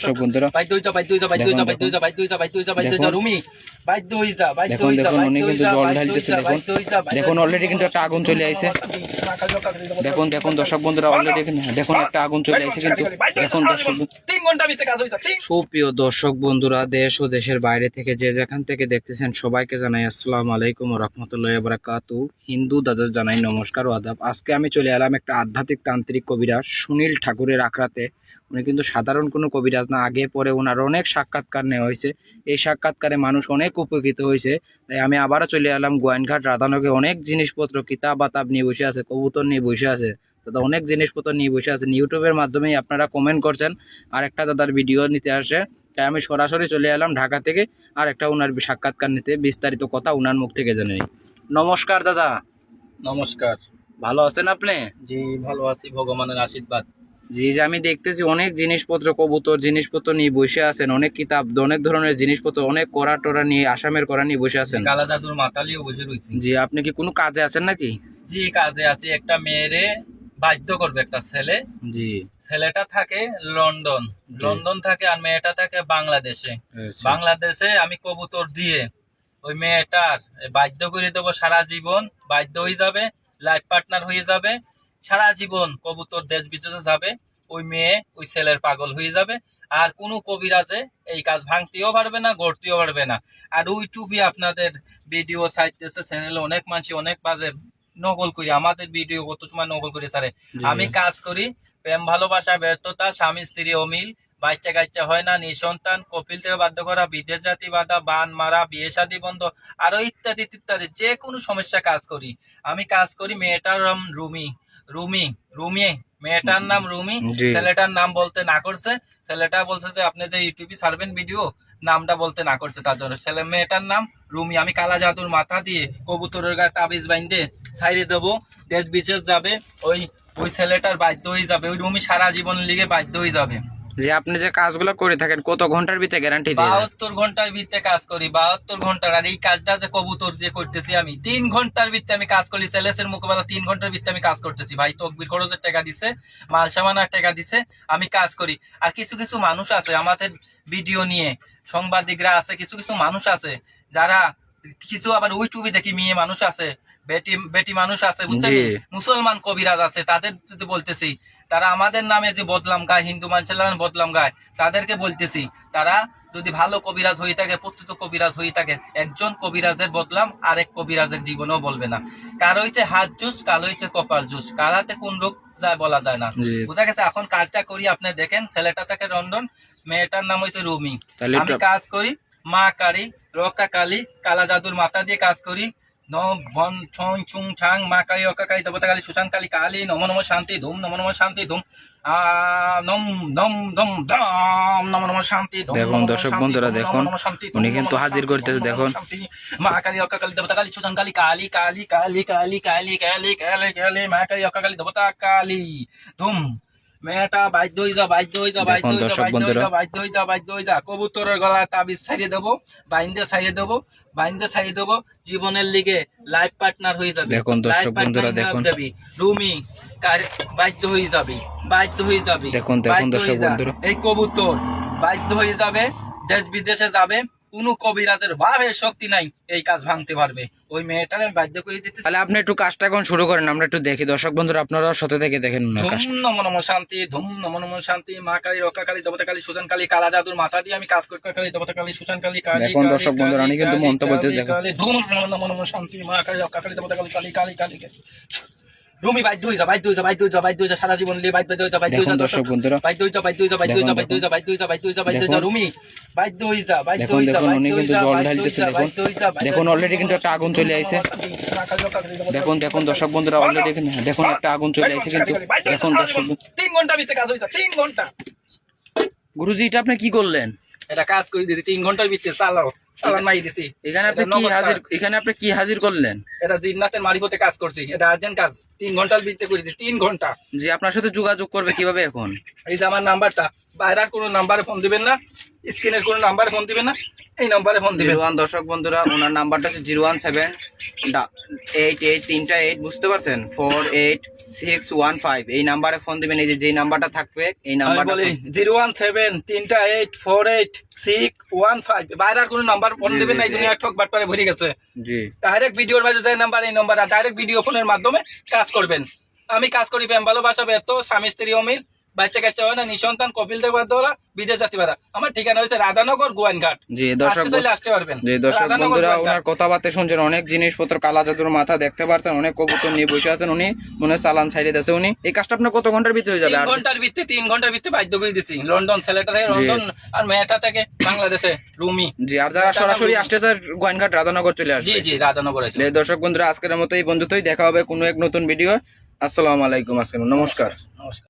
দর্শক বন্ধুরা দেখুন। দেখুন উনি কিন্তু জল ঢালতেছে দেখুন দেখুন অলরেডি কিন্তু একটা আগুন চলে আইছে দেখুন দেখুন দর্শক বন্ধুরা অলরেডি দেখুন একটা আগুন চলে আইছে কিন্তু দেখুন দর্শক সুপ্রিয় দর্শক বন্ধুরা দেশ ও দেশের বাইরে থেকে যে যেখান থেকে দেখতেছেন সবাইকে জানাই আসসালামু আলাইকুম রহমতুল্লাহ বারাকাতু হিন্দু দাদা জানাই নমস্কার ও আদাব আজকে আমি চলে এলাম একটা আধ্যাত্মিক তান্ত্রিক কবিরাজ সুনীল ঠাকুরের আখড়াতে উনি কিন্তু সাধারণ কোনো কবিরাজ না আগে পরে ওনার অনেক সাক্ষাৎকার নেওয়া হয়েছে। এই সাক্ষাৎকারে মানুষ অনেক উপকৃত হয়েছে। তাই আমি আবারও চলে এলাম গোয়াইনঘাট। রাধানগে অনেক জিনিসপত্র কিতাব বাতাব নিয়ে বসে আছে কবুতর নিয়ে বসে আছে। দাদা অনেক জিনিসপত্র নিয়ে বসে আছেন ইউটিউবের মাধ্যমেই আপনারা কমেন্ট করছেন। আর একটা দাদার ভিডিও নিতে আসে। তাই আমি সরাসরি চলে এলাম ঢাকা থেকে। আর একটা ওনার সাক্ষাৎকার নিতে বিস্তারিত কথা ওনার মুখ থেকে জেনে নিই। নমস্কার দাদা। নমস্কার। ভালো আছেন আপনি? জি ভালো আছি। ভগবানের আশীর্বাদ। জি যে আমি দেখতেছি অনেক জিনিসপত্র কবুতর জিনিসপত্র নিয়ে বসে আছেন অনেক কিতাব অনেক ধরনের জিনিসপত্র অনেক করা টরা নিয়ে আসামের করা নিয়ে বসে আছেন। কালা জাদুর মাতালিও বসে রয়েছি। জি আপনি কি কোনো কাজে আছেন নাকি? জি কাজে আছি। একটা মেয়েরে বাধ্য করবে একটা ছেলে। জি। ছেলেটা থাকে লন্ডন। লন্ডন থাকে আর মেয়েটা থাকে বাংলাদেশে। আচ্ছা। বাংলাদেশে আমি কবুতর দিয়ে ওই মেয়েটার বাধ্য করে দেবো সারা জীবন বাধ্য হয়ে যাবে লাইফ পার্টনার হয়ে যাবে সারা জীবন কবুতর দেশ বিদেশে যাবে ওই মেয়ে ওই ছেলের পাগল হয়ে যাবে। আর কোনো কবিরাজে এই কাজ ভাঙতেও পারবে না গড়তেও পারবে না। আর ইউটিউবে আপনাদের ভিডিও সাইটেছে চ্যানেলে অনেক মানুষ অনেক বাজে নকল করি আমাদের ভিডিও কত সময় নকল করে জি। আমি কাজ করি প্রেম ভালোবাসা ব্যর্থতা স্বামী স্ত্রী অমিল বাচ্চা কাচ্চা হয় না নিঃসন্তান কপিল থেকে বাধ্য করা বিদেশ জাতি বাধা বান মারা বিয়ে শাদী বন্ধ আরও ইত্যাদি ইত্যাদি যে কোনো সমস্যা কাজ করি। আমি কাজ করি মেয়েটার রুমি। রুমি রুমি মেয়েটার নাম রুমি ছেলেটার নাম বলতে না করছে। ছেলেটা বলছে যে আপনি যে ইউটিউবে ছাড়বেন ভিডিও নামটা বলতে না করছে তার জন্য। ছেলে মেয়েটার নাম রুমি। আমি কালা জাদুর মাথা দিয়ে কবুতরের গায়ে তাবিজ বাইন্দে ছাইড়ে দেবো। দেশ বিশেষ যাবে। ওই ওই ছেলেটার বাধ্য হয়ে যাবে। ওই রুমি সারা জীবন লিগে বাধ্য হয়ে যাবে। যে আপনি যে কাজগুলো করে থাকেন, কত ঘণ্টার ভিতরে গ্যারান্টি দিয়ে? বাহাত্তর ঘণ্টার ভিত্তে কাজ করি, বাহাত্তর ঘণ্টার। আর এই কাজটা যে কবুতর দিয়ে করতেছি আমি, তিন ঘণ্টার ভিত্তে আমি কাজ করি সেলেসের মোকাবেলা তিন ঘণ্টার ভিত্তে আমি কাজ করতেছি। ভাই, তকবির খরচের টাকা দিছে, মাল সামানার টাকা দিছে, আমি কাজ করি। আর কিছু কিছু মানুষ আছে, আমাদের ভিডিও নিয়ে সাংবাদিকরা আছে, কিছু কিছু মানুষ আছে, যারা কিছু আবার ইউটিউবে দেখি, মেয়ে মানুষ আছে বেটি বেটি মানুষ আছে বুঝছেন? মুসলমান কবিরাজ আছে তাদের যদি বলতেছি তারা আমাদের নামে যে বদলাম গায় হিন্দু মানুষের নামে বদলাম গায় তাদেরকে বলতেছি তারা যদি ভালো কবিরাজ হয়ে থাকে প্রত্যুত কবিরাজ হয়ে থাকে একজন কবিরাজের বদলাম আরেক কবিরাজের জীবনেও বলবে না। কার হয়েছে হাত জুস কাল হয়েছে কপাল জুস কারাতে কোন রোগ যায় বলা যায় না। বুঝা গেছে? এখন কাজটা করি আপনি দেখেন ছেলেটা থাকে লন্ডন মেয়েটার নাম হয়েছে রুমি। আমি কাজ করি মা কালী রক্ষা কালী কালা জাদুর মাথা দিয়ে কাজ করি বন ছং ছুং ছাং মা কালী রক্ষা কালী দেবতা কালী সুশান কালী কালী নম নম শান্তি ধুম নম নম শান্তি ধুম নম নম দম দম নম নম শান্তি ধুম দেখুন দর্শক বন্ধুরা দেখুন, উনি কিন্তু হাজির নম দেখুন। মা কালী রক্ষা কালী দেবতা কালী কালী কালী কালী কালী কালী কালী কালী কালী কালী মা কালী রক্ষা কালী দেবতা কালী ধুম মেয়েটা বাধ্য হয়ে যা বাধ্য হয়ে যা বাধ্য হয়ে যা বাধ্য হয়ে যা বাধ্য হয়ে যা বাধ্য হয়ে যা। কবুতরের গলায় তাবিজ ছাড়িয়ে দেবো বাইন্দে ছাড়িয়ে দেবো বাইন্দে ছাড়িয়ে দেবো। জীবনের লিগে লাইফ পার্টনার হয়ে যাবে। দেখুন দর্শক বন্ধুরা, দেখুন। যাবি। রুমি বাধ্য হয়ে যাবে বাধ্য হয়ে যাবে দেখুন, দেখুন দর্শক বন্ধুরা। এই কবুতর বাধ্য হয়ে যাবে দেশ বিদেশে যাবে কোনো কবিরাজের ভাবের শক্তি নাই এই কাজ ভাঙতে পারবে ওই মেয়েটার আমি বাধ্য করে দিতে তাহলে আপনি একটু কাজটা এখন শুরু করেন আমরা একটু দেখি দর্শক বন্ধুরা আপনারা সাথে থেকে দেখেন ধুম নম নম শান্তি ধুম নম নম শান্তি মা কালী রক্ষা কালী দেবতা কালী সুজান কালী কালা জাদুর মাথা দিয়ে আমি কাজ করতে কালী দেবতা কালী সুজান কালী কালী কালী, দর্শক বন্ধুরা, উনি কিন্তু কালী, দেখুন। ধুম নম নম শান্তি মা কালী রক্ষা কালী দেবতা কালী কালী কালী কালী রুমি বাধ্য হয়ে যা বাধ্য হয়ে যা বাধ্য হয়ে যা বাধ্য হয়ে যা সারা জীবন লিয়ে বাধ্য হয়ে যা বাধ্য হয়ে যা দর্শক বন্ধুরা বাধ্য হয়ে যা হয়ে যা হয়ে যা হয়ে যা হয়ে যা হয়ে যা হয়ে যা রুমি হয়ে যা দেখুন, হয়ে যা দেখুন, উনি কিন্তু জল ঢালতেছে, দেখুন। হয়ে দেখুন, হয়ে already কিন্তু একটা আগুন চলে আইছে। দেখুন দেখুন দর্শক বন্ধুরা অলরেডি দেখুন একটা আগুন চলে আসছে কিন্তু দেখুন দর্শক বন্ধু- তিন ঘণ্টা ভিতরে কাজ হয়েছে তিন ঘণ্টা গুরুজি এটা আপনি কি করলেন এটা কাজ করে দিছি তিন ঘণ্টার ভিতরে চালাও চালান মারি দিছি। এখানে আপনি কি হাজির এখানে আপনি কি হাজির করলেন? এটা জিন্নাতের মারিফতে কাজ করছি। এটা আর্জেন্ট কাজ। তিন ঘণ্টার করে তিন ঘণ্টা। আপনার সাথে যোগাযোগ করবে কীভাবে এখন? এই যে আমার নাম্বারটা বাইরের কোনো নাম্বারে ফোন দিবেন না স্ক্রিনের কোনো নাম্বারে ফোন দিবেন না এই নাম্বারে ফোন দিবেন। ওয়ান দর্শক বন্ধুরা ওনার নাম্বারটা হচ্ছে zero one seven eight eight তিনটা এইট বুঝতে পারছেন? Four eight six one five এই নাম্বারে ফোন দিবেন এই যে যেই নাম্বারটা থাকবে এই নাম্বারটা জিরো ওয়ান সেভেন তিনটা eight four eight six one five বাইরের কোনো নাম্বার ফোন দিবেন না এই দুনিয়া ঠক বাটপারে ভরে গেছে। জি। ডাইরেক্ট ভিডিওর মাঝে যে নাম্বার এই নাম্বার ডাইরেক্ট ভিডিও ফোনের মাধ্যমে কাজ করবেন। আমি কাজ করি প্রেম ভালোবাসা ব্যর্থ স্বামী স্ত্রী অমিল বাচ্চা কাচ্চা হয় না নিঃসন্তান কপিল দেবার দ্বারা বিদেশ জাতি পারা আমার ঠিকানা হয়েছে রাধানগর গোয়াইনঘাট জি দর্শক আসতে পারবেন। যে দর্শক বন্ধুরা। ওনার কথাবার্তা শুনছেন অনেক জিনিসপত্র কালা জাদুর মাথা দেখতে পাচ্ছেন অনেক কবুতর নিয়ে বসে আছেন উনি মনে চালান ছাইড়ে দিয়েছে উনি। এই কাজটা আপনার কত ঘণ্টার ভিতরে হয়ে যাবে তিন ঘণ্টার ভিত্তি তিন ঘণ্টার ভিত্তি বাধ্য করে দিচ্ছি লন্ডন ছেলেটা থেকে লন্ডন আর মেয়েটা থেকে বাংলাদেশে রুমি। জি আর যারা সরাসরি আসতে চায় গোয়াইনঘাট রাধানগর চলে জি আসবে। জি রাধানগর আছে যে দর্শক বন্ধুরা আজকের মতো এই বন্ধুত্বই দেখা হবে কোনো এক নতুন ভিডিও আসসালামু আলাইকুম আজকে নমস্কার। নমস্কার।